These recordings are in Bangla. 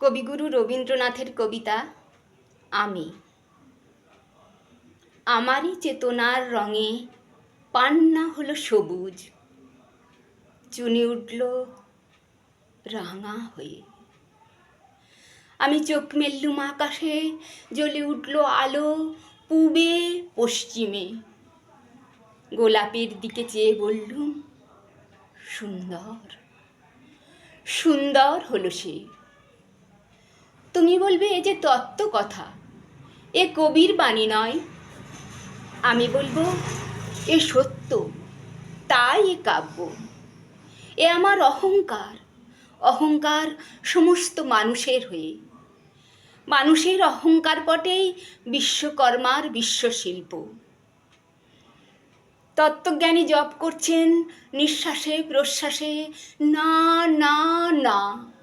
কবিগুরু রবীন্দ্রনাথের কবিতা, আমি। আমারই চেতনার রঙে পান্না হলো সবুজ, চুনি উঠল রাঙা হয়ে। আমি চোখ মেললুম আকাশে, জ্বলে উঠল আলো পূবে পশ্চিমে। গোলাপের দিকে চেয়ে বললুম, সুন্দর সুন্দর হলো সে। তুমি বলবে এ যে তত্ত্ব কথা। এ কবির বাণী নয়। আমি বলব, এ সত্য। তাই এ কাব্য। এ আমার অহংকার। অহংকার সমস্ত মানুষের হয়ে। মানুষের অহংকার পটেই বিশ্বকর্মার বিশ্বশিল্প। তত্ত্বজ্ঞানী জপ করছেন, নিঃশ্বাসে, প্রশ্বাসে, না না না।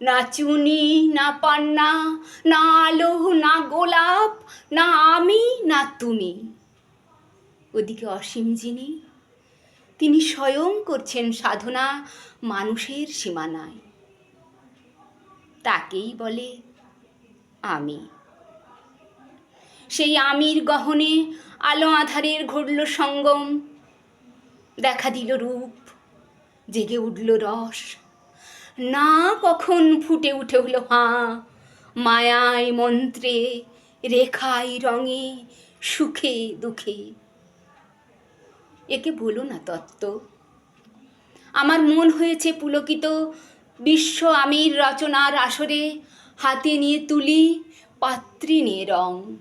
না চুনি, না পান্না, না আলো, না গোলাপ, না আমি, না তুমি। ওদিকে অসীম যিনি, তিনি স্বয়ং করছেন সাধনা মানুষের সীমানায়। তাকেই বলে আমি। সেই আমির গহনে আলো আধারের ঘটল সঙ্গম। দেখা দিল রূপ, জেগে উঠল রস। না কখন ফুটে উঠে হলো, হাঁ। মায়ায় মন্ত্রে, রেখায় রঙে, সুখে দুঃখে। একে বলো না তত্ত্ব। আমার মন হয়েছে পুলকিত, বিশ্ব আমির রচনার আসরে, হাতে নিয়ে তুলি পাত্রী নিয়ে রং।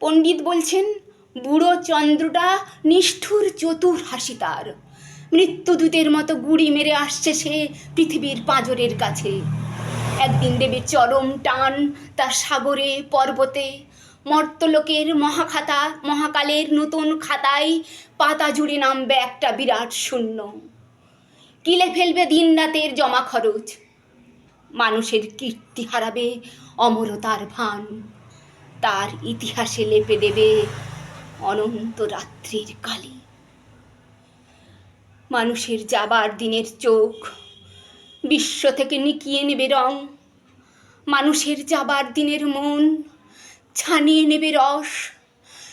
পণ্ডিত বলছেন, বুড়ো চন্দ্রটা নিষ্ঠুর চতুর হাসি তার। মৃত্যুদূতের মতো গুড়ি মেরে আসছে সে পৃথিবীর পাঁজরের কাছে। একদিন দেবীর চরম টান তার সাগরে, পর্বতে, মর্তলোকের মহাখাতা, মহাকালের নতুন খাতায় পাতা জুড়ে নামবে একটা বিরাট শূন্য। কিলে ফেলবে দিন রাতের জমা খরচ। মানুষের কীর্তি হারাবে অমরতার ভান। তার ইতিহাসে লেপে দেবে অনন্ত রাত্রির কালি। মানুষের যাবার দিনের চোখ। বিশ্ব থেকে নিকিয়ে নেবে রং। মানুষের যাবার দিনের মন। ছানিয়ে নেবে রস।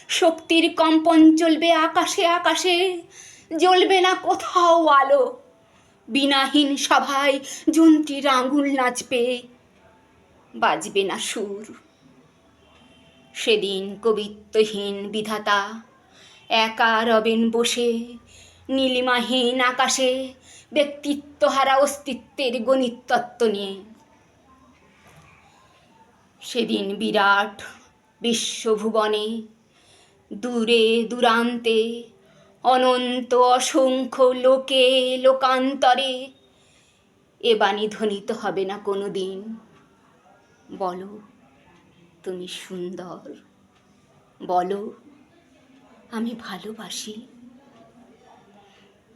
শক্তির কম্পন চলবে আকাশে আকাশে। জ্বলবে না কোথাও আলো। বিনাহীন সভায় যন্ত্রীর আঙুল নাচবে। বাজবে না সুর। সেদিন কবিত্বহীন বিধাতা একা রবেন বসে। নীলিমাহীন আকাশে ব্যক্তিত্ব হারা অস্তিত্বের গণিতত্ত্ব নিয়ে। সেদিন বিরাট বিশ্বভুবনে দূরে দূরান্তে অনন্ত অসংখ্য লোকে লোকান্তরে এ বাণী ধ্বনিত হবে না কোনো দিন বলো, তুমি সুন্দর, বলো, আমি ভালোবাসি।